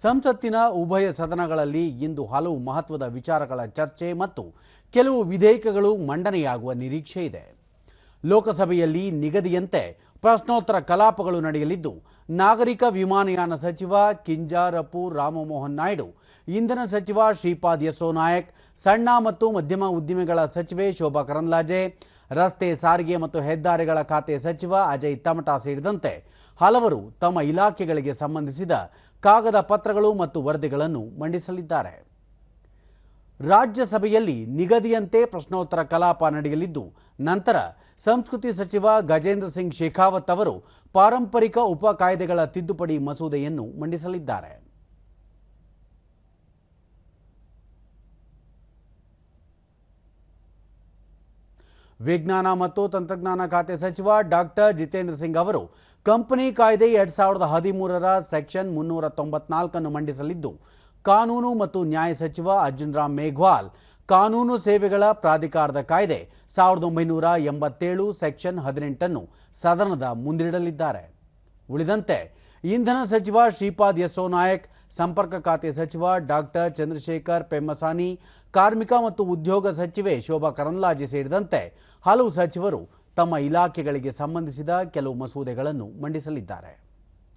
ಸಂಸತ್ತಿನ ಉಭಯ ಸದನಗಳಲ್ಲಿ ಇಂದು ಹಲವು ಮಹತ್ವದ ವಿಚಾರಗಳ ಚರ್ಚೆ ಮತ್ತು ಕೆಲವು ವಿಧೇಯಕಗಳು ಮಂಡನೆಯಾಗುವ ನಿರೀಕ್ಷೆ ಇದೆ. ಲೋಕಸಭೆಯಲ್ಲಿ ನಿಗದಿಯಂತೆ ಪ್ರಶ್ನೋತ್ತರ ಕಲಾಪಗಳು ನಡೆಯಲಿದ್ದು, ನಾಗರಿಕ ವಿಮಾನಯಾನ ಸಚಿವ ಕಿಂಜಾರಪು ರಾಮಮೋಹನ್ ನಾಯ್ಡು, ಇಂಧನ ಸಚಿವ ಶ್ರೀಪಾದ್ ಯಸೋ ನಾಯಕ್, ಸಣ್ಣ ಮತ್ತು ಮಧ್ಯಮ ಉದ್ದಿಮೆಗಳ ಸಚಿವೆ ಶೋಭಾ ಕರಂದ್ಲಾಜೆ, ರಸ್ತೆ ಸಾರಿಗೆ ಮತ್ತು ಹೆದ್ದಾರಿಗಳ ಖಾತೆ ಸಚಿವ ಅಜಯ್ ತಮಟಾ ಸೇರಿದಂತೆ ಹಲವರು ತಮ್ಮ ಇಲಾಖೆಗಳಿಗೆ ಸಂಬಂಧಿಸಿದ ಕಾಗದ ಪತ್ರಗಳು ಮತ್ತು ವರದಿಗಳನ್ನು ಮಂಡಿಸಲಿದ್ದಾರೆ. ರಾಜ್ಯಸಭೆಯಲ್ಲಿ ನಿಗದಿಯಂತೆ ಪ್ರಶ್ನೋತ್ತರ ಕಲಾಪ ನಡೆಯಲಿದ್ದು, ನಂತರ ಸಂಸ್ಕೃತಿ ಸಚಿವ ಗಜೇಂದ್ರ ಸಿಂಗ್ ಶೇಖಾವತ್ ಅವರು ಪಾರಂಪರಿಕ ಉಪ ಕಾಯ್ದೆಗಳ ತಿದ್ದುಪಡಿ ಮಸೂದೆಯನ್ನು ಮಂಡಿಸಲಿದ್ದಾರೆ. ವಿಜ್ಞಾನ ಮತ್ತು ತಂತ್ರಜ್ಞಾನ ಖಾತೆ ಸಚಿವ ಡಾಕ್ಟರ್ ಜಿತೇಂದ್ರ ಸಿಂಗ್ ಅವರು ಕಂಪನಿ ಕಾಯ್ದೆ ಎರಡ್ ಸಾವಿರದ ಹದಿಮೂರರ ಸೆಕ್ಷನ್ ಮುನ್ನೂರ ತೊಂಬತ್ನಾಲ್ಕನ್ನು ಮಂಡಿಸಲಿದ್ದು ಕಾನೂನು ಮತ್ತು ನ್ಯಾಯ ಸಚಿವ ಅರ್ಜುನ್ ರಾಮ್ ಮೇಘ್ವಾಲ್, ಕಾನೂನು ಸೇವೆಗಳ ಪ್ರಾಧಿಕಾರದ ಕಾಯ್ದೆ ಸಾವಿರದ ಒಂಬೈನೂರ ಎಂಬತ್ತೇಳು ಸೆಕ್ಷನ್ ಹದಿನೆಂಟನ್ನು ಸದನದ ಮುಂದಿಡಲಿದ್ದಾರೆ. ಉಳಿದಂತೆ, ಇಂಧನ ಸಚಿವ ಶ್ರೀಪಾದ್ ಯಸೋ ನಾಯಕ್, ಸಂಪರ್ಕ ಖಾತೆ ಸಚಿವ ಡಾಕ್ಟರ್ ಚಂದ್ರಶೇಖರ್ ಪೆಮ್ಮಸಾನಿ, ಕಾರ್ಮಿಕ ಮತ್ತು ಉದ್ಯೋಗ ಸಚಿವೆ ಶೋಭಾ ಕರಂದ್ಲಾಜೆ ಸೇರಿದಂತೆ ಹಲವು ಸಚಿವರು ತಮ್ಮ ಇಲಾಖೆಗಳಿಗೆ ಸಂಬಂಧಿಸಿದ ಕೆಲವು ಮಸೂದೆಗಳನ್ನು ಮಂಡಿಸಲಿದ್ದಾರೆ.